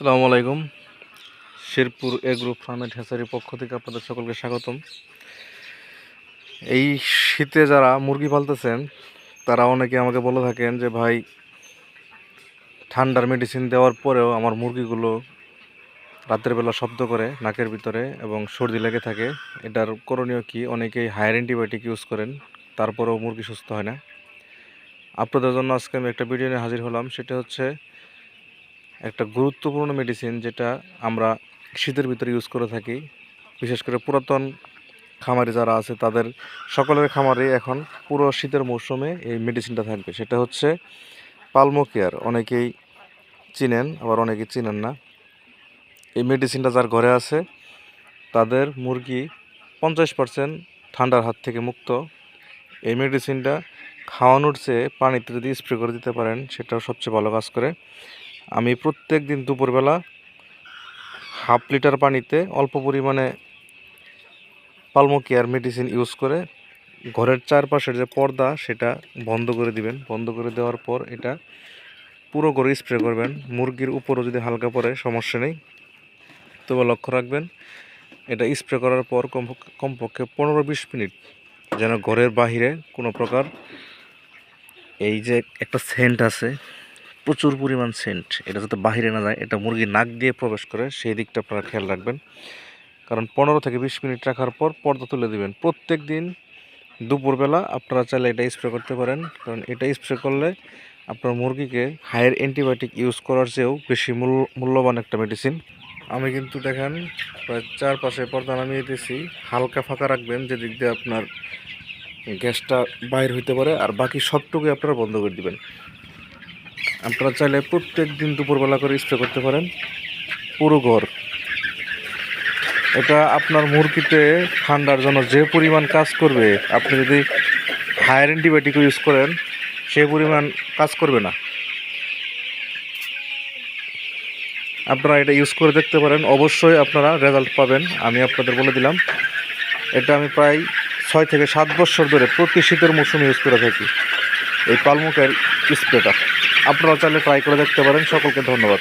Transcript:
সালামু আলাইকুম। Sherpur agro permit হ্যাচারির পক্ষ থেকে আপনাদের সকলকে স্বাগতম। এই শীতে যারা মুরগি পালতেছেন, তারা অনেকে আমাকে বলে থাকেন যে, ভাই, ঠান্ডার মেডিসিন দেওয়ার পরেও আমার মুরগিগুলো রাতের বেলা শব্দ করে নাকের ভিতরে এবং সর্দি লেগে থাকে। এটার করণীয় কি? অনেকেই হায়ার অ্যান্টিবায়োটিক ইউজ করেন, তারপরেও মুরগি সুস্থ হয় না। আপনাদের জন্য আজকে আমি একটা ভিডিও নিয়ে হাজির হলাম। সেটা হচ্ছে একটা গুরুত্বপূর্ণ মেডিসিন যেটা আমরা শীতের ভিতরে ইউজ করে থাকি। বিশেষ করে পুরাতন খামারি যারা আছে, তাদের সকলের খামারে এখন পুরো শীতের মৌসুমে এই মেডিসিনটা থাকবে। সেটা হচ্ছে পালমো কেয়ার অনেকেই চিনেন, আবার অনেকেই চিনেন না। এই মেডিসিনটা যার ঘরে আছে, তাদের মুরগি পঞ্চাশ পার্সেন্ট ঠান্ডার হাত থেকে মুক্ত। এই মেডিসিনটা খাওয়ানোর চেয়ে পানিতে যদি স্প্রে করে দিতে পারেন, সেটাও সবচেয়ে ভালো কাজ করে। আমি প্রত্যেক দিন দুপুরবেলা হাফ লিটার পানিতে অল্প পরিমাণে পালমো কেয়ার মেডিসিন ইউজ করে ঘরের চারপাশের যে পর্দা সেটা বন্ধ করে দিবেন। বন্ধ করে দেওয়ার পর এটা পুরো করে স্প্রে করবেন। মুরগির উপরও যদি হালকা পড়ে, সমস্যা নেই। তবে লক্ষ্য রাখবেন, এটা স্প্রে করার পর কমপক্ষে পনেরো বিশ মিনিট যেন ঘরের বাহিরে কোনো প্রকার এই যে একটা সেন্ট আছে প্রচুর পরিমাণ সেন্ট এটা যাতে বাহিরে না যায়, এটা মুরগির নাক দিয়ে প্রবেশ করে, সেই দিকটা আপনারা খেয়াল রাখবেন। কারণ পনেরো থেকে বিশ মিনিট রাখার পর পর্দা তুলে দিবেন। প্রত্যেক দিন দুপুরবেলা আপনারা চাইলে এটা স্প্রে করতে পারেন। কারণ এটা স্প্রে করলে আপনার মুরগিকে হায়ার অ্যান্টিবায়োটিক ইউজ করার চেয়েও বেশি মূল্য মূল্যবান একটা মেডিসিন আমি কিন্তু দেখেন প্রায় চারপাশে পর্দা নামিয়ে দিয়েছি। হালকা ফাঁকা রাখবেন, যে দিক দিয়ে আপনার গ্যাসটা বাইর হইতে পারে। আর বাকি সবটুকুই আপনারা বন্ধ করে দিবেন। আপনারা চাইলে প্রত্যেক দিন দুপুরবেলা করে স্প্রে করতে পারেন। পুরো ঘর। এটা আপনার মুরগিতে ঠান্ডার জন্য যে পরিমাণ কাজ করবে, আপনি যদি হায়ার অ্যান্টিবায়োটিক ইউজ করেন, সে পরিমাণ কাজ করবে না। আপনারা এটা ইউজ করে দেখতে পারেন। অবশ্যই আপনারা রেজাল্ট পাবেন। আমি আপনাদের বলে দিলাম। এটা আমি প্রায় ছয় থেকে সাত বছর ধরে প্রতি শীতের মৌসুমে ইউজ করে থাকি। এই পালমুখের স্প্রেটা আপনারা চাইলে ট্রাই করে দেখতে পারেন। সকলকে ধন্যবাদ।